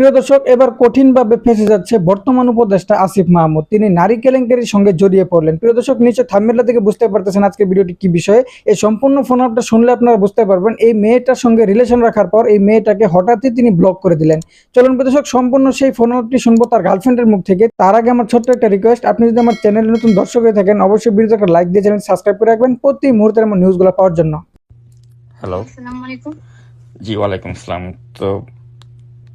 প্রিয় দর্শক এবার কঠিনভাবে ফেসে যাচ্ছে বর্তমান উপদেষ্টা আসিফ মাহমুদ। তিনি নারী কেলেঙ্কারির সঙ্গে জড়িয়ে পড়লেন। প্রিয় দর্শক নিচে থাম্বেলা থেকে বুঝতে পারতেছেন আজকে ভিডিওটি কি বিষয়ে। এই সম্পূর্ণ ফোন আপটা শুনলে আপনারা বুঝতে পারবেন এই মেয়েটার সঙ্গে রিলেশন রাখার পর এই মেয়েটাকে হঠাৎই তিনি ব্লক করে দিলেন। চলুন প্রিয় দর্শক সম্পূর্ণ সেই ফোন আপটি শুনব তার গার্লফ্রেন্ডের মুখ থেকে। তার আগে আমার ছোট্ট একটা রিকোয়েস্ট আপনি যদি আমার চ্যানেলে নতুন দর্শক হয়ে থাকেন অবশ্যই ভিডিওতে একটা লাইক দিয়ে চ্যানেল সাবস্ক্রাইব করে রাখবেন প্রতি মুহূর্তের আমার নিউজগুলো পাওয়ার জন্য। হ্যালো আসসালামু আলাইকুম। জি ওয়ালাইকুম আসসালাম। তো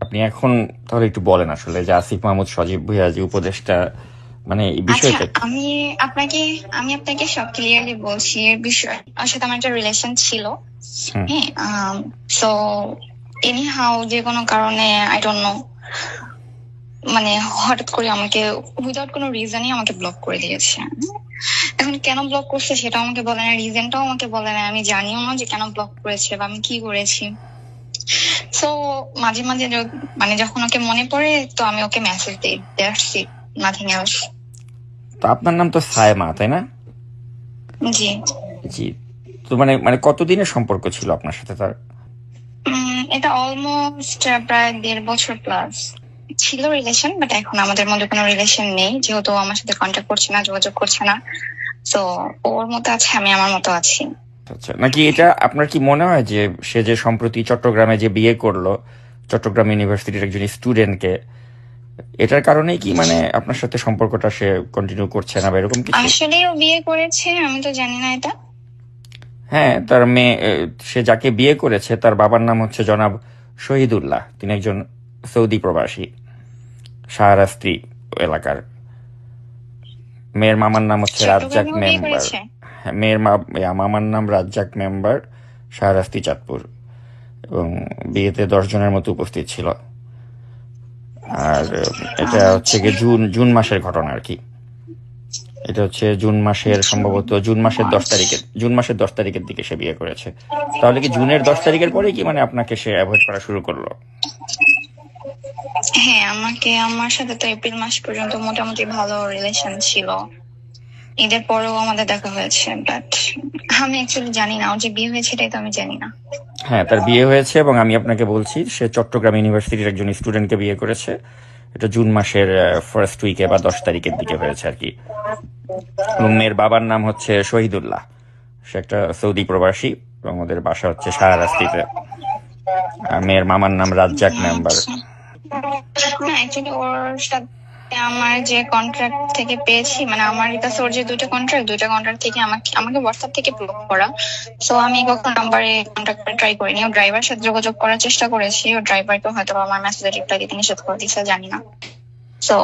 আপনি এখন তাহলে একটু বলেন আসলে যে আসিফ মাহমুদ সজীব ভুইয়া যে উপদেশটা মানে এই আচ্ছা বিষয়টা আমি আপনাকে আমি আপনাকে সব ক্লিয়ারলি বলছি এর বিষয় সাথে আমার একটা রিলেশন ছিল। হ্যাঁ সো এনি হাউ যে কোনো কারণে আই ডোন্ট নো মানে হঠাৎ করে আমাকে উইদাউট কোনো রিজনই আমাকে ব্লক করে দিয়েছে। এখন কেন ব্লক করছে সেটাও আমাকে বলে না রিজনটাও আমাকে বলে না আমি জানিও না যে কেন ব্লক করেছে বা আমি কি করেছি। সো মাঝে মাঝে মানে যখন ওকে মনে পড়ে তো আমি ওকে মেসেজ দিই দ্যাটস ইট নাথিং এলস তো আপনার নাম তো সায়মা তাই না? জি। জি। তো মানে মানে কতদিনের সম্পর্ক ছিল আপনার সাথে তার? এটা অলমোস্ট প্রায় দেড় বছর প্লাস ছিল রিলেশন বাট এখন আমাদের মধ্যে কোনো রিলেশন নেই। যেহেতু আমার সাথে কন্ট্যাক্ট করছে না যোগাযোগ করছে না। তো ওর মতো আছে আমি আমার মতো আছি। আচ্ছা নাকি এটা আপনার কি মনে হয় যে সে যে সম্প্রতি চট্টগ্রামে যে বিয়ে করল চট্টগ্রাম ইউনিভার্সিটির একজন স্টুডেন্টকে এটার কারণেই কি মানে আপনার সাথে সম্পর্কটা সে কন্টিনিউ করছে না বা এরকম কিছু? আসলে ও বিয়ে করেছে আমি তো জানি না এটা। হ্যাঁ তার মেয়ে সে যাকে বিয়ে করেছে তার বাবার নাম হচ্ছে জনাব শহীদুল্লাহ। তিনি একজন সৌদি প্রবাসী শাহরাস্তি এলাকার। মেয়ের মামার নাম হচ্ছে রাজ্জাক মেম্বার। মেয়ের মা মামার নাম রাজ্জাক মেম্বার, শাহরাস্তি চাঁদপুর। এবং বিয়েতে দশজনের মতো উপস্থিত ছিল। আর, এটা হচ্ছে গিয়ে জুন জুন মাসের ঘটনা আর কি। এটা হচ্ছে জুন মাসের সম্ভবত, জুন মাসের দশ তারিখের, জুন মাসের দশ তারিখের দিকে সে বিয়ে করেছে। তাহলে কি জুনের দশ তারিখের পরে কি মানে আপনাকে সে অ্যাভয়েড করা শুরু করল? হ্যাঁ আমাকে, আমার সাথে তো এপ্রিল মাস পর্যন্ত মোটামুটি ভালো রিলেশন ছিল। ঈদের পরেও আমাদের দেখা হয়েছে বাট আমি অ্যাকচুয়ালি জানি না ওর যে বিয়ে হয়েছে এটাই তো আমি জানি না। হ্যাঁ তার বিয়ে হয়েছে এবং আমি আপনাকে বলছি সে চট্টগ্রাম ইউনিভার্সিটির একজন স্টুডেন্টকে বিয়ে করেছে। এটা জুন মাসের ফার্স্ট উইকে বা দশ তারিখের দিকে হয়েছে আর কি। এবং মেয়ের বাবার নাম হচ্ছে শহীদুল্লাহ। সে একটা সৌদি প্রবাসী এবং ওদের বাসা হচ্ছে শাহরাস্তিতে আর মেয়ের মামার নাম রাজ্জাক মেম্বার না অ্যাকচুয়ালি ওর সাথে আমার যে কন্ট্রাক্ট থেকে পেয়েছি মানে আমার কাছে ওর যে দুইটা কন্ট্রাক্ট দুইটা কন্ট্রাক্ট থেকে আমাকে আমাকে হোয়াটসঅ্যাপ থেকে ব্লক করা। সো আমি কখন নাম্বারে কন্ট্যাক্ট ট্রাই করিনি। ও ড্রাইভার সাথে যোগাযোগ করার চেষ্টা করেছি। ও ড্রাইভারকে হয়তো আমার মেসেজে রিপ্লাই দিতে নিষেধ করে দিচ্ছে জানি না। সো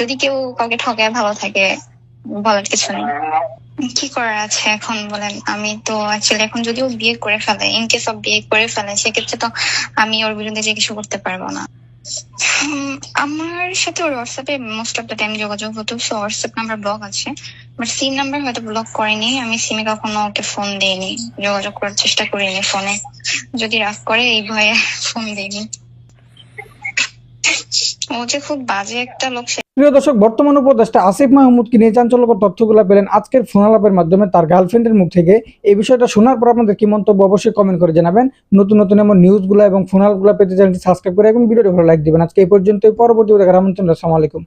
যদি কেউ কাউকে ঠকায়, ভালো থাকে, বলার কিছু নেই। কি করার আছে এখন, বলেন? আমি তো অ্যাকচুয়ালি এখন যদিও বিয়ে করে ফেলে ইন কেস অফ বিয়ে করে ফেলে, সেক্ষেত্রে তো আমি ওর বিরুদ্ধে যে কিছু করতে পারব না। আমার সাথে ওর হোয়াটসঅ্যাপে মোস্ট অফ দ্য টাইম যোগাযোগ হতো সো হোয়াটসঅ্যাপ নাম্বার ব্লক আছে। বাট সিম নাম্বার হয়তো ব্লক করেনি। আমি সিমে কখনো ওকে ফোন দেইনি। যোগাযোগ করার চেষ্টা করিনি ফোনে যদি রাগ করে, এই ভয়ে ফোন দেইনি। ও যে খুব বাজে একটা লোক প্রিয় দর্শক, বর্তমান উপদেষ্টা আসিফ মাহমুদকে নিয়ে চাঞ্চল্যকর তথ্যগুলো পেলেন আজকের ফোন আলাপের মাধ্যমে তার গার্লফ্রেন্ডের মুখ থেকে। এই বিষয়টা শোনার পর আপনাদের কি মন্তব্য অবশ্যই কমেন্ট করে জানাবেন। নতুন নতুন এমন নিউজগুলো এবং ফোনালগুলো পেতে চ্যানেলটি সাবস্ক্রাইব করে এবং ভিডিওটি ভালো লাইক দেবেন। আজকে এই পর্যন্তই। পরবর্তী দেখার আমন্ত্রণ আসসালামু আলাইকুম।